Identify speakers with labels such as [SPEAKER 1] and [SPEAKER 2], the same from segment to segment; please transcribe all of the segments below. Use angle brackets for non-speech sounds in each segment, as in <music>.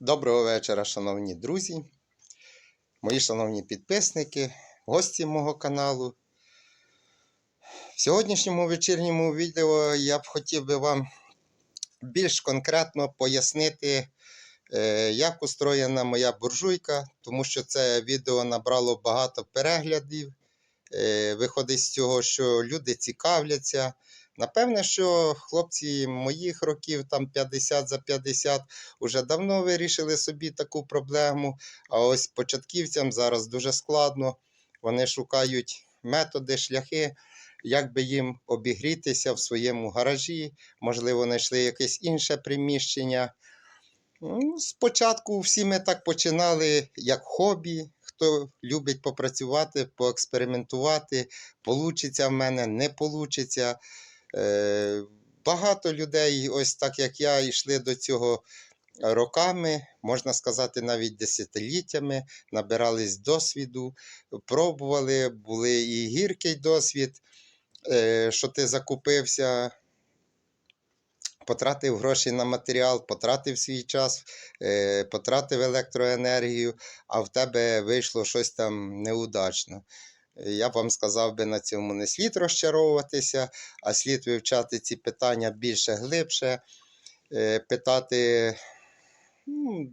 [SPEAKER 1] Доброго вечора, шановні друзі, мої шановні підписники, гості мого каналу. В сьогоднішньому вечірньому відео я б хотів би вам більш конкретно пояснити, е, як устроєна моя буржуйка, тому що це відео набрало багато переглядів. Е, Виходить з цього, що люди цікавляться. Напевне, що хлопці моїх років, там 50 за 50, уже давно вирішили собі таку проблему. А ось початківцям зараз дуже складно. Вони шукають методи, шляхи, як би їм обігрітися в своєму гаражі, можливо, знайшли якесь інше приміщення. Ну, Спочатку всі ми так починали як хобі. Хто любить попрацювати, поекспериментувати, получиться в мене, не получиться. Е, Багато людей, ось так як я, йшли до цього роками, можна сказати, навіть десятиліттями, набирались досвіду, пробували, були і гіркий досвід, е, що ти закупився, потратив гроші на матеріал, потратив свій час, е, потратив електроенергію, а в тебе вийшло щось там неудачно. Я вам сказав би на цьому не слід розчаровуватися, а слід вивчати ці питання більше глибше, е, питати. ну,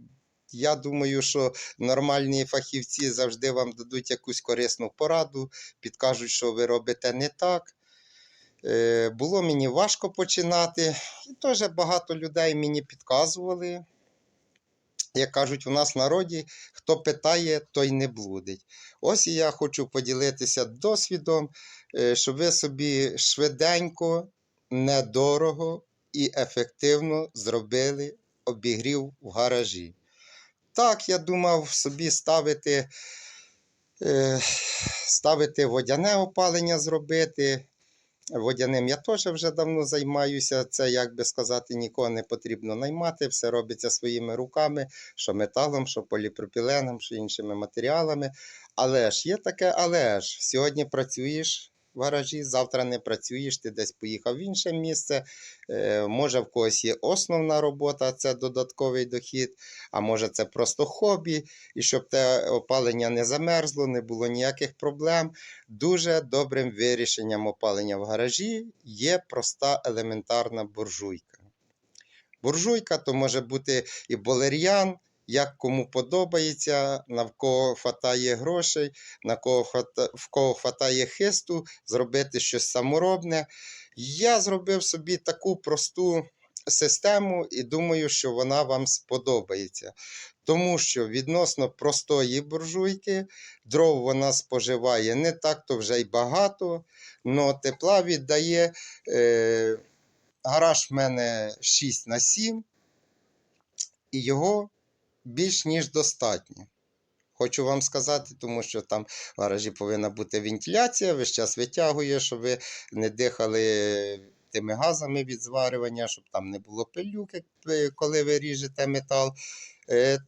[SPEAKER 1] Я думаю, що нормальні фахівці завжди вам дадуть якусь корисну пораду, підкажуть, що ви робите не так. Е, Було мені важко починати, і теж багато людей мені підказували. Як кажуть, у нас в народі, хто питає, той не блудить. Ось я хочу поділитися досвідом, е, щоб ви собі швиденько, недорого і ефективно зробили обігрів в гаражі. Так, я думав собі ставити, е, ставити водяне опалення зробити. Водяним я теж вже давно займаюся. Це, як би сказати, нікого не потрібно наймати. Все робиться своїми руками, що металом, що поліпропіленом, що іншими матеріалами. Але ж є таке, але ж сьогодні працюєш в гаражі, завтра не працюєш, ти десь поїхав в інше місце. Е, може, в когось є основна робота, це додатковий дохід, а може, це просто хобі, і щоб те опалення не замерзло, не було ніяких проблем. Дуже добрим вирішенням опалення в гаражі є проста елементарна буржуйка. Буржуйка то може бути і болер'ян, як кому подобається, на в кого хватає грошей, на кого хвата- в кого хватає хисту, зробити щось саморобне. Я зробив собі таку просту систему і думаю, що вона вам сподобається. Тому що відносно простої буржуйки дров вона споживає не так то вже й багато, але тепла віддає. Е, гараж в мене 6 на 7, і його більш ніж достатньо. Хочу вам сказати, тому що там в гаражі повинна бути вентиляція, весь час витягує, щоб ви не дихали тими газами від зварювання, щоб там не було пилюки, е, коли ви ріжете метал.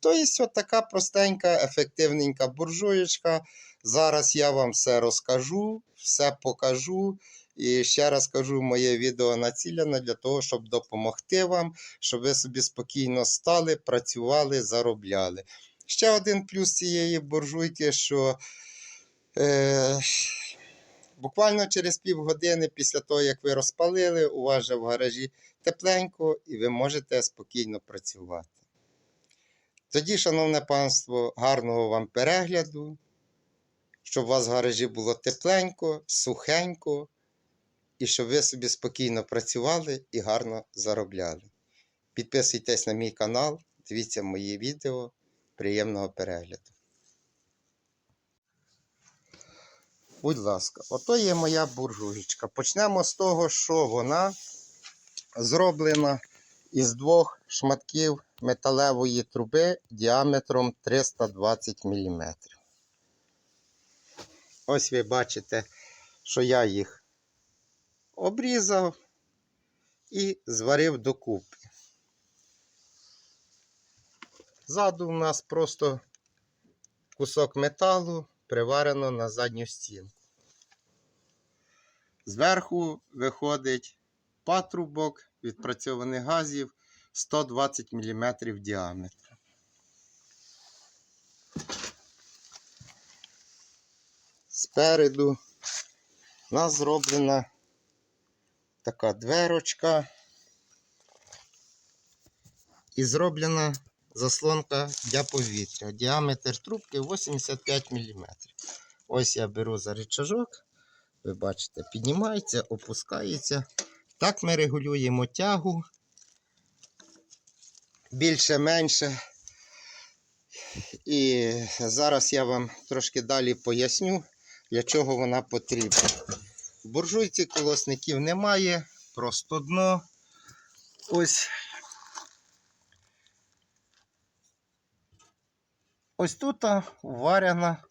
[SPEAKER 1] Тобто, така простенька, ефективненька буржуєчка. Зараз я вам все розкажу, все покажу. І ще раз кажу, моє відео націлене для того, щоб допомогти вам, щоб ви собі спокійно стали, працювали, заробляли. Ще один плюс цієї буржуйки, що е, буквально через півгодини після того, як ви розпалили, у вас же в гаражі тепленько і ви можете спокійно працювати. Тоді, шановне панство, гарного вам перегляду, щоб у вас в гаражі було тепленько, сухенько, і щоб ви собі спокійно працювали і гарно заробляли. Підписуйтесь на мій канал, дивіться мої відео. Приємного перегляду. Будь ласка, ото є моя буржуйка. Почнемо з того, що вона зроблена із двох шматків металевої труби діаметром 320 мм. Ось ви бачите, що я їх обрізав і зварив докупи. Ззаду у нас просто кусок металу приварено на задню стінку. Зверху виходить патрубок відпрацьованих газів 120 мм діаметру. Спереду у нас зроблена така дверочка. І зроблена заслонка для повітря. Діаметр трубки 85 мм. Ось я беру за рычажок. Ви бачите, піднімається, опускається. Так ми регулюємо тягу. Більше-менше. І зараз я вам трошки далі поясню, для чого вона потрібна. В буржуйці колосників немає, просто дно. Ось. Ось тут варена,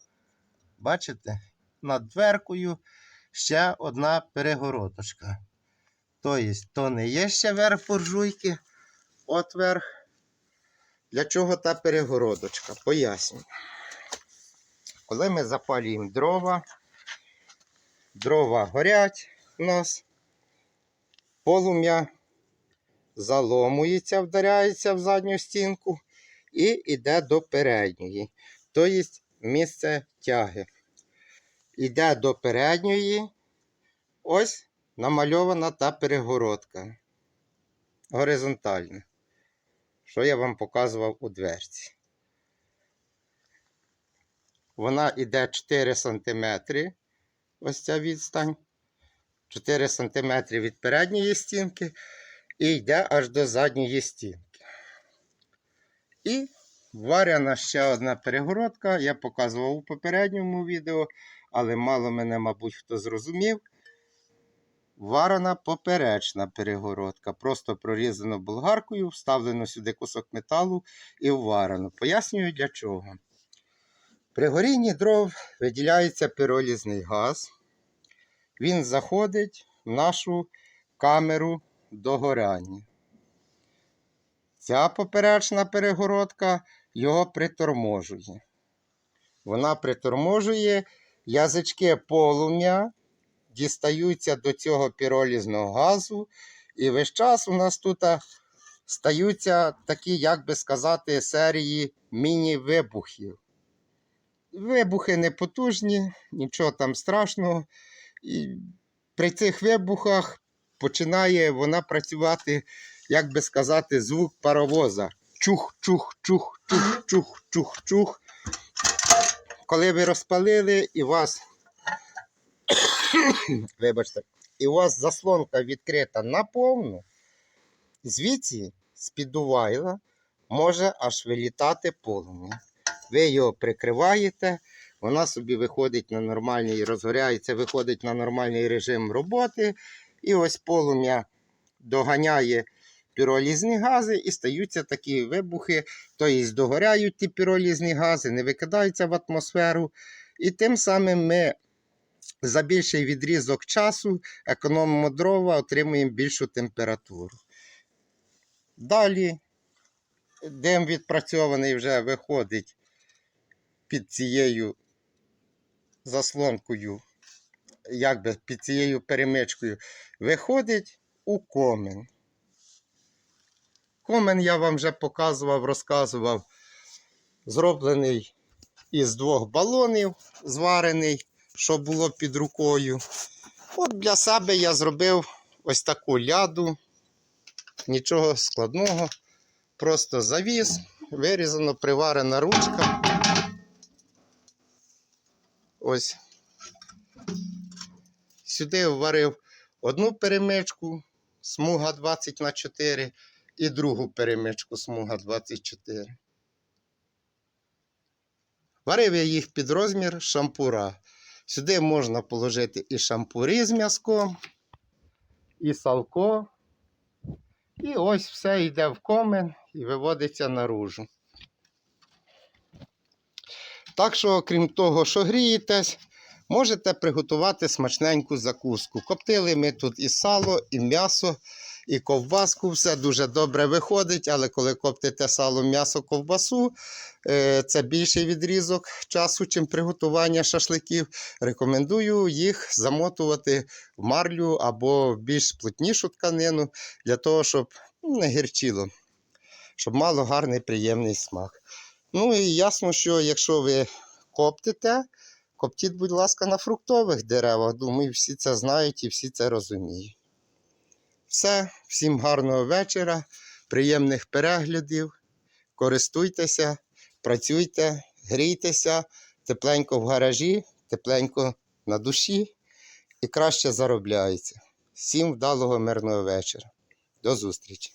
[SPEAKER 1] бачите, над дверкою ще одна перегородочка. Тобто, то не є ще верх буржуйки, от верх. Для чого та перегородочка? Поясню. Коли ми запалюємо дрова, дрова горять у нас, полум'я заломується, вдаряється в задню стінку і йде до передньої. Тобто місце тяги. Йде до передньої, ось намальована та перегородка. Горизонтальна. Що я вам показував у дверці. Вона йде 4 см. Ось ця відстань. 4 см від передньої стінки і йде аж до задньої стінки. І варяна ще одна перегородка. Я показував у попередньому відео, але мало мене, мабуть, хто зрозумів. Варена поперечна перегородка. Просто прорізано болгаркою, вставлено сюди кусок металу і вварено. Пояснюю для чого. При горінні дров виділяється пиролізний газ. Він заходить в нашу камеру догоряння. Ця поперечна перегородка його приторможує. Вона приторможує язички полум'я, дістаються до цього піролізного газу, і весь час у нас тут стаються такі, як би сказати, серії міні-вибухів. Вибухи не потужні, нічого там страшного. І при цих вибухах починає вона працювати, як би сказати, звук паровоза. Чух, чух, Коли ви розпалили і у вас, <coughs> вибачте, і у вас заслонка відкрита наповну, звідси з піддувайла може аж вилітати полум'я. Ви його прикриваєте, вона собі виходить на нормальний, розгоряється, виходить на нормальний режим роботи. І ось полум'я доганяє піролізні гази і стаються такі вибухи, тобто догоряють ті піролізні гази, не викидаються в атмосферу. І тим самим ми за більший відрізок часу економимо дрова, отримуємо більшу температуру. Далі дим відпрацьований вже виходить під цією заслонкою, як би під цією перемичкою, виходить у комен. Комен я вам вже показував, розказував, зроблений із двох балонів, зварений, що було під рукою. От для себе я зробив ось таку ляду, нічого складного, просто завіз, вирізано, приварена ручка. Ось. Сюди вварив одну перемичку, смуга 20 на 4 і другу перемичку смуга 24. Варив я їх під розмір шампура. Сюди можна положити і шампури з м'язком, і салко. І ось все йде в комен і виводиться наружу. Так що, крім того, що грієтесь, можете приготувати смачненьку закуску. Коптили ми тут і сало, і м'ясо, і ковбаску. Все дуже добре виходить, але коли коптите сало, м'ясо, ковбасу, е, це більший відрізок часу, чим приготування шашликів. Рекомендую їх замотувати в марлю або в більш плотнішу тканину для того, щоб ну, не гірчило, щоб мало гарний приємний смак. Ну і ясно, що якщо ви коптите, коптіть, будь ласка, на фруктових деревах. Думаю, всі це знають і всі це розуміють. Все, всім гарного вечора, приємних переглядів. Користуйтеся, працюйте, грійтеся, тепленько в гаражі, тепленько на душі і краще заробляється. Всім вдалого мирного вечора. До зустрічі!